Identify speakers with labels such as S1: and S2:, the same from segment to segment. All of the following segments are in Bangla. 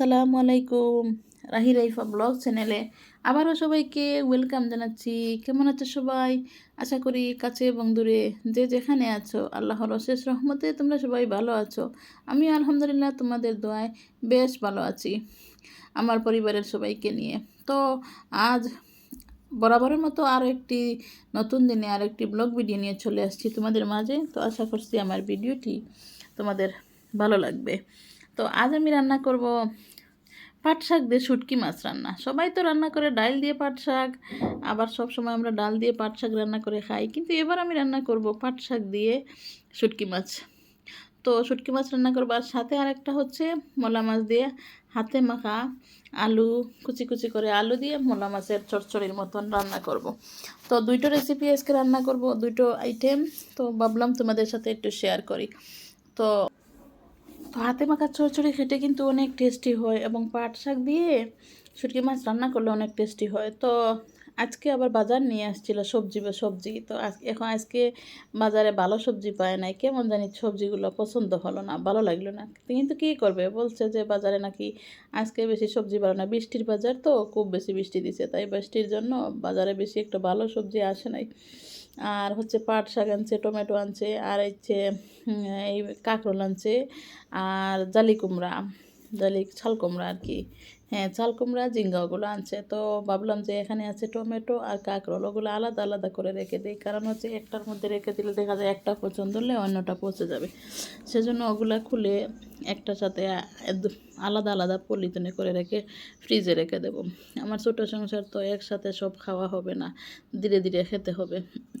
S1: আসসালামু আলাইকুম। রাহি রাইফা ব্লগ চ্যানেলে আবারও সবাইকে ওয়েলকাম জানাচ্ছি। কেমন আছো সবাই? আশা করি কাছে এবং দূরে যে যেখানে আছো, আল্লাহর অশেষ রহমতে তোমরা সবাই ভালো আছো। আমি আলহামদুলিল্লাহ তোমাদের দোয়ায় বেশ ভালো আছি, আমার পরিবারের সবাইকে নিয়ে। তো আজ বরাবরের মতো আরও একটি নতুন দিনে আর একটি ব্লগ ভিডিও নিয়ে চলে আসছি তোমাদের মাঝে। তো আশা করছি আমার ভিডিওটি তোমাদের ভালো লাগবে। তো আজ আমি রান্না করব পাট শাক দিয়ে শুটকি মাছ রান্না। সবাই তো রান্না করে ডাল দিয়ে পাট শাক, আবার সব সময় আমরা ডাল দিয়ে পাট শাক রান্না করে খাই, কিন্তু এবার আমি রান্না করব পাট শাক দিয়ে শুটকি মাছ। তো শুটকি মাছ রান্না করব, আর সাথে আরেকটা হচ্ছে মলা মাছ দিয়ে হাতে মাখা আলু, কুচি কুচি করে আলু দিয়ে মোলা মাছের চচ্চড়ির মতন রান্না করব। তো দুইটো রেসিপি আজকে রান্না করব, দুইটো আইটেম তো ভাবলাম তোমাদের সাথে একটু শেয়ার করি। তো হাতে মাখা চড়চড়ি খেতে কিন্তু অনেক টেস্টি হয় এবং পাট শাক দিয়ে শুটকি মাছ রান্না করলে অনেক টেস্টি হয়। তো আজকে আবার বাজার নিয়ে আসছিল সবজি বা সবজি। তো এখন আজকে বাজারে ভালো সবজি পায় নাই। কেমন জানি সবজিগুলো পছন্দ হলো না, ভালো লাগল না। কিন্তু কী করবে? বলছে যে বাজারে নাকি আজকে বেশি সবজি ভালো না। বৃষ্টির বাজার তো খুব বেশি বৃষ্টি দিছে। তাই বৃষ্টির জন্য বাজারে বেশি একটা ভালো সবজি আসে নাই। আর হচ্ছে পাট শাক আনছে, টমেটো আনছে, আর হচ্ছে এই কাঁকরোল আনছে, আর জালি কুমড়া, জালি, ছাল কুমড়া আর কি। হ্যাঁ চাল কুমড়া ঝিঙ্গা ওগুলো আনছে। তো ভাবলাম যে এখানে আছে টমেটো আর কাঁকরোল। ওগুলো আলাদা আলাদা করে রেখে দিই। কারণ হচ্ছে একটার মধ্যে রেখে দিলে দেখা যায় একটা পছন্দ হলে অন্যটা পচে যাবে। সেজন্য ওগুলো খুলে একটার সাথে আলাদা আলাদা পলিথিনে করে রেখে ফ্রিজে রেখে দেব। আমার ছোটো সংসার তো একসাথে সব খাওয়া হবে না, ধীরে ধীরে খেতে হবে।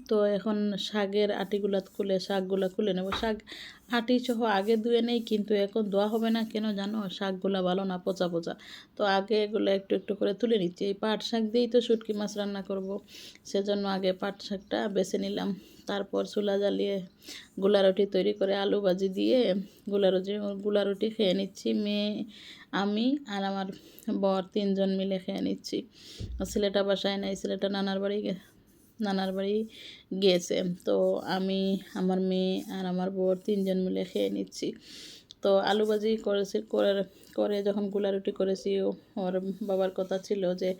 S1: তো এখন শাকের আটিগুলা খুলে, শাকগুলো খুলে নেব। শাক আটি সহ আগে ধুয়ে নেই, কিন্তু এখন ধোয়া হবে না। কেন জানো? শাকগুলা ভালো না, পচা পচা। তো আগে এগুলো একটু একটু করে তুলে নিচ্ছি। এই পাট শাক দিয়েই তো শুটকি মাছ রান্না করব। সেজন্য আগে পাট শাকটা বেছে নিলাম। তারপর চুলা জ্বালিয়ে গোলা রুটি তৈরি করে আলু ভাজি দিয়ে গোলা রুটি গোলা রুটি খেয়ে নিচ্ছি। মেয়ে, আমি আর আমার বর তিনজন মিলে খেয়ে নিচ্ছি। ছেলেটা বাসায় নাই, ছেলেটা নানার বাড়ি নানার বাড়ি গিয়েছে। তো আমি, আমার মেয়ে আর আমার বর তিনজন মিলে খেয়ে নিচ্ছি। তো আলু ভাজি করেছি, করে করে যখনগুলা রুটি করেছি, ওর বাবার কথা ছিল যে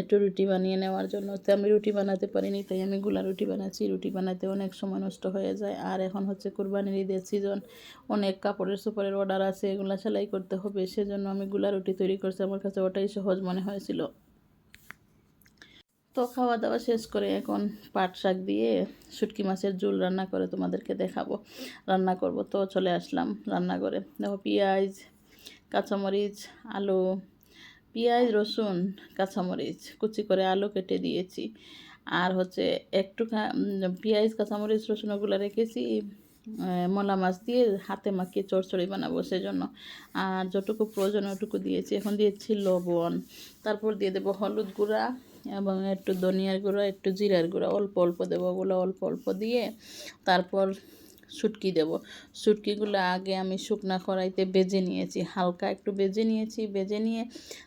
S1: একটু রুটি বানিয়ে নেওয়ার জন্য। তো আমি রুটি বানাতে পারিনি, তাই আমি গুলা রুটি বানাচ্ছি। রুটি বানাতে অনেক সময় নষ্ট হয়ে যায়। আর এখন হচ্ছে কোরবানির ঈদের সিজন অনেক কাপড়ের সুপারের অর্ডার আছে, এগুলো সেলাই করতে হবে। সেজন্য আমি গুলা রুটি তৈরি করছি। আমার কাছে ওটাই সহজ মনে হয়েছিল। তো খাওয়া দাওয়া শেষ করে এখন পাট শাক দিয়ে শুটকি মাছের ঝুল রান্না করে তোমাদেরকে দেখাবো। রান্না করব। তো চলে আসলাম রান্না করে দেখো পেঁয়াজ, কাঁচামরিচ, আলু, পেঁয়াজ, রসুন, কাঁচামরিচ, কুচি করে আলু কেটে দিয়েছি। আর হচ্ছে একটু পেঁয়াজ, কাঁচামরিচ, রসুন ওগুলো রেখেছি। মলা মাছ দিয়ে হাতে মাখিয়ে চড়চড়ি বানাবো সেজন্য। আর যতটুকু প্রয়োজন ওটুকু দিয়েছি। এখন দিয়েছি লবণ। তারপর দিয়ে দেবো হলুদ গুঁড়া। এবং একটু ধনিয়ার গুঁড়ো, একটু জিরার গুঁড়ো, অল্প অল্প দেবো ওগুলো অল্প অল্প দিয়ে তারপর শুটকি দেব। শুটকিগুলো আগে আমি শুকনা কড়াইতে বেজে নিয়েছি, হালকা একটু বেজে নিয়েছি, বেজে নিয়ে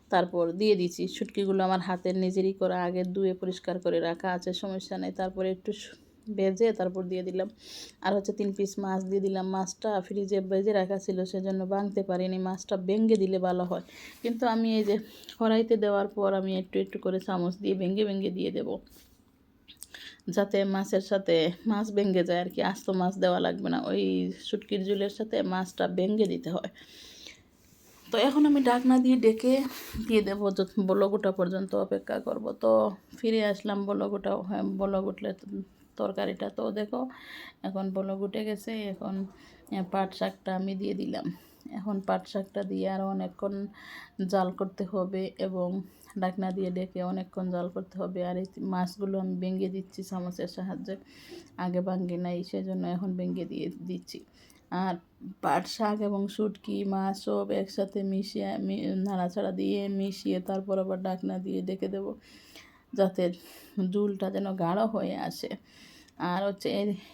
S1: তারপর দিয়ে দিচ্ছি শুটকিগুলো আমার হাতের নিজেরই করা, আগে ধুয়ে পরিষ্কার করে রাখা আছে, সমস্যা নেই, তারপরে একটু ভেজে তারপর দিয়ে দিলাম। আর হচ্ছে তিন পিস মাছ দিয়ে দিলাম। মাছটা ফ্রিজে ভেজে রাখা ছিল, সেজন্য ভাঙতে পারিনি। মাছটা ভেঙে দিলে ভালো হয়। কিন্তু আমি এই যে কড়াইতে দেওয়ার পর আমি একটু একটু করে চামচ দিয়ে ভেঙে ভেঙে দিয়ে দেবো। যাতে মাছের সাথে মাছ ভেঙে যায় আর কি, আস্ত মাছ দেওয়া লাগবে না। ওই শুটকির ঝুলের সাথে মাছটা ভেঙে দিতে হয়। তো এখন আমি ডাকনা দিয়ে ডেকে দিয়ে দেবো বলগোটা পর্যন্ত অপেক্ষা করব। তো ফিরে আসলাম বলগোটা হ্যাঁ বলগ উঠলে তরকারিটা। তো দেখো, এখন বলো উঠে গেছে, এখন পাট শাকটা আমি দিয়ে দিলাম। এখন পাট শাকটা দিয়ে আরও অনেকক্ষণ জাল করতে হবে এবং ডাকনা দিয়ে ডেকে অনেকক্ষণ জাল করতে হবে। আর এই মাছগুলো আমি ভেঙে দিচ্ছি চামচের সাহায্যে। আগে ভাঙ্গি নাই, সেজন্য এখন ভেঙে দিয়ে দিচ্ছি। আর পাট শাক এবং শুটকি, মাছ সব একসাথে মিশিয়ে নাড়াচাড়া দিয়ে মিশিয়ে তারপর আবার ডাকনা দিয়ে ডেকে দেবো, যাতে ঝুলটা যেন গাঢ় হয়ে আসে। আর হচ্ছে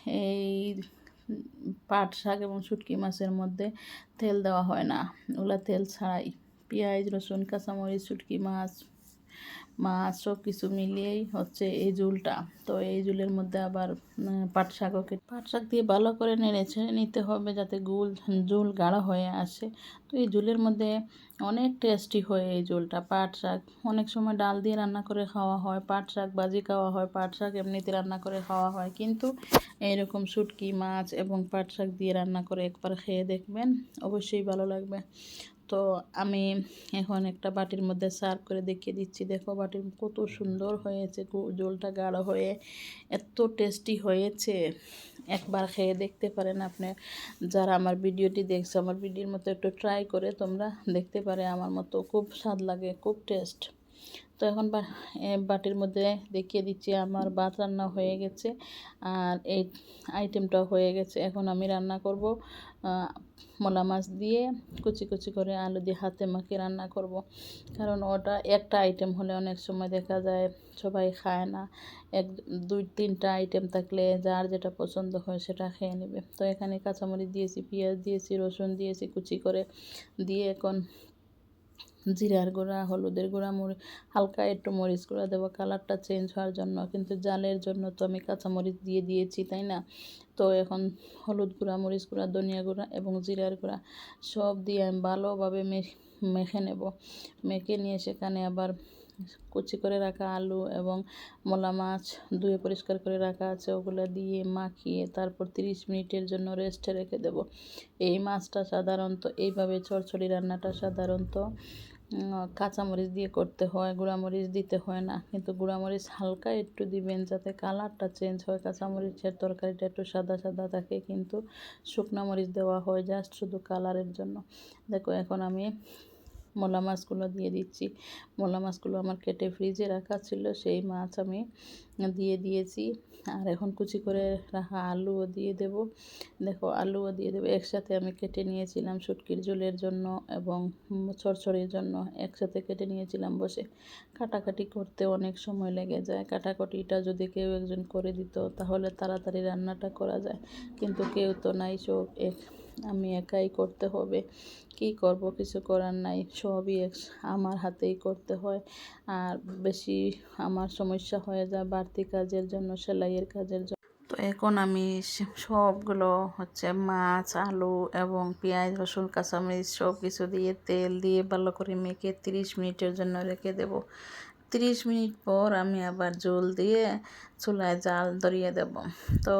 S1: এই পাট শাক এবং শুটকি মাছের মধ্যে তেল দেওয়া হয় না। ওগুলা তেল ছাড়াই। পেঁয়াজ, রসুন, কাঁচামরিচ, শুটকি মাছ মাছ সব কিছু মিলিয়েই হচ্ছে এই ঝুলটা। তো এই ঝুলের মধ্যে আবার পাট শাকও পাট শাক দিয়ে ভালো করে নেড়ে ছেড়ে নিতে হবে যাতে গুল, ঝুল গাঢ় হয়ে আসে। তো এই ঝুলের মধ্যে অনেক টেস্টি হয় এই ঝোলটা। পাট শাক, অনেক সময় ডাল দিয়ে রান্না করে খাওয়া হয়, পাট শাক, বাজি খাওয়া হয়, পাট শাক এমনিতে রান্না করে খাওয়া হয়। কিন্তু এইরকম শুটকি, মাছ এবং পাট শাক দিয়ে রান্না করে একবার খেয়ে দেখবেন, অবশ্যই ভালো লাগবে। তো আমি এখন একটা বাটির মধ্যে সার্ভ করে দেখিয়ে দিচ্ছি। দেখো বাটির কত সুন্দর হয়েছে জলটা গাঢ় হয়ে, এত টেস্টি হয়েছে। একবার খেয়ে দেখতে পারেন আপনি। যারা আমার ভিডিওটি দেখছে, আমার ভিডিওর মতো একটু ট্রাই করে তোমরা দেখতে পারে, আমার মতো খুব স্বাদ লাগে, খুব টেস্ট তো এখন বাটির মধ্যে দেখিয়ে দিচ্ছি আমার ভাত রান্না হয়ে গেছে আর এই আইটেমটাও হয়ে গেছে। এখন আমি রান্না করব মলা মাছ দিয়ে কুচি কুচি করে আলু দিয়ে হাতে মাখিয়ে রান্না করব। কারণ ওটা একটা আইটেম হলে অনেক সময় দেখা যায় সবাই খায় না। এক, দুই, তিনটা আইটেম থাকলে যার যেটা পছন্দ হয় সেটা খেয়ে নেবে। তো এখানে কাঁচামরিচ দিয়েছি, পেঁয়াজ দিয়েছি, রসুন দিয়েছি কুচি করে দিয়ে এখন জিরার গুঁড়া, হলুদের গুঁড়া মরি হালকা একটু মরিচ গুঁড়া দেবো। কালারটা চেঞ্জ হওয়ার জন্য কিন্তু জালের জন্য তো আমি কাঁচামরিচ দিয়ে দিয়েছি, তাই না? তো এখন হলুদ গুঁড়া, মরিচ গুঁড়া, ধনিয়া গুঁড়া এবং জিরার গুঁড়া সব দিয়ে আমি ভালোভাবে মেখে নেব। মেখে নিয়ে সেখানে আবার কুচি করে রাখা আলু এবং মলা মাছ ধুয়ে পরিষ্কার করে রাখা আছে, ওগুলো দিয়ে মাখিয়ে তারপর তিরিশ মিনিটের জন্য রেস্টে রেখে দেব। এই মাছটা সাধারণত এইভাবে চড়চড়ি রান্নাটা সাধারণত কাঁচামরিচ দিয়ে করতে হয়, গুঁড়ামরিচ দিতে হয় না। কিন্তু গুঁড়ামরিচ হালকা একটু দিবেন যাতে কালারটা চেঞ্জ হয়। কাঁচামরিচের তরকারিটা একটু সাদা সাদা থাকে কিন্তু শুকনা মরিচ দেওয়া হয় জাস্ট শুধু কালারের জন্য। দেখো, এখন আমি মলা মাছগুলো দিয়ে দিচ্ছি। মলা মাছগুলো আমার কেটে ফ্রিজে রাখা ছিল, সেই মাছ আমি দিয়ে দিয়েছি। আর এখন কুচি করে রাখা আলুও দিয়ে দেব। দেখো, আলুও দিয়ে দেবো। একসাথে আমি কেটে নিয়েছিলাম শুটকির ঝোলের জন্য এবং চরচড়ির জন্য একসাথে কেটে নিয়েছিলাম বসে। কাটাকাটি করতে অনেক সময় লেগে যায়। কাটাকাটিটা যদি কেউ একজন করে দিত, তাহলে তাড়াতাড়ি রান্নাটা করা যায়। কিন্তু কেউ তো নাই, সব এক আমি একাই করতে হবে। কি করব? কিছু করার নাই। সবই আমার হাতেই করতে হয়। আর বেশি আমার সমস্যা হয়ে যায় বাড়তি কাজের জন্য, সেলাইয়ের কাজের জন্য। তো এখন আমি সবগুলো হচ্ছে মাছ, আলু এবং পেঁয়াজ, রসুন, কাঁচামরিচ সব কিছু দিয়ে তেল দিয়ে ভালো করে মেখে তিরিশ মিনিটের জন্য রেখে দেব। তিরিশ মিনিট পর আমি আবার জল দিয়ে চুলায় জাল ধরিয়ে দেব। তো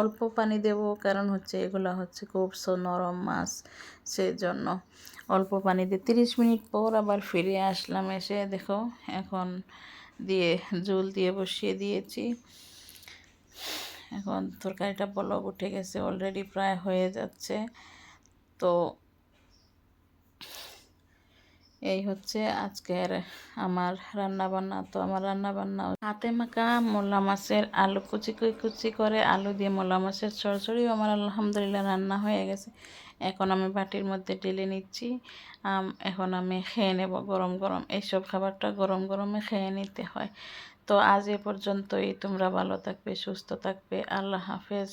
S1: অল্প পানি দেব, কারণ হচ্ছে এগুলো হচ্ছে খুব নরম মাছ সেই জন্য অল্প পানি দিয়ে তিরিশ মিনিট পর আবার ফিরে আসলাম এসে, দেখো এখন দিয়ে জল দিয়ে বসিয়ে দিয়েছি। এখন তরকারিটা বলব উঠে গেছে অলরেডি প্রায় হয়ে যাচ্ছে। তো এই হচ্ছে আজকের আমার রান্না বান্না তো আমার রান্না বান্না হাতে মাখা মোলা মাছের আলু কুচি কুচি করে আলু দিয়ে মোলা মাছের চড়চড়িও আমার আলহামদুলিল্লাহ রান্না হয়ে গেছে। এখন আমি বাটির মধ্যে ঢেলে নিচ্ছি। এখন আমি খেয়ে নেব গরম গরম। এইসব খাবারটা গরম গরমে খেয়ে নিতে হয়। তো আজ এ পর্যন্তই। তোমরা ভালো থাকবে, সুস্থ থাকবে। আল্লাহ হাফেজ।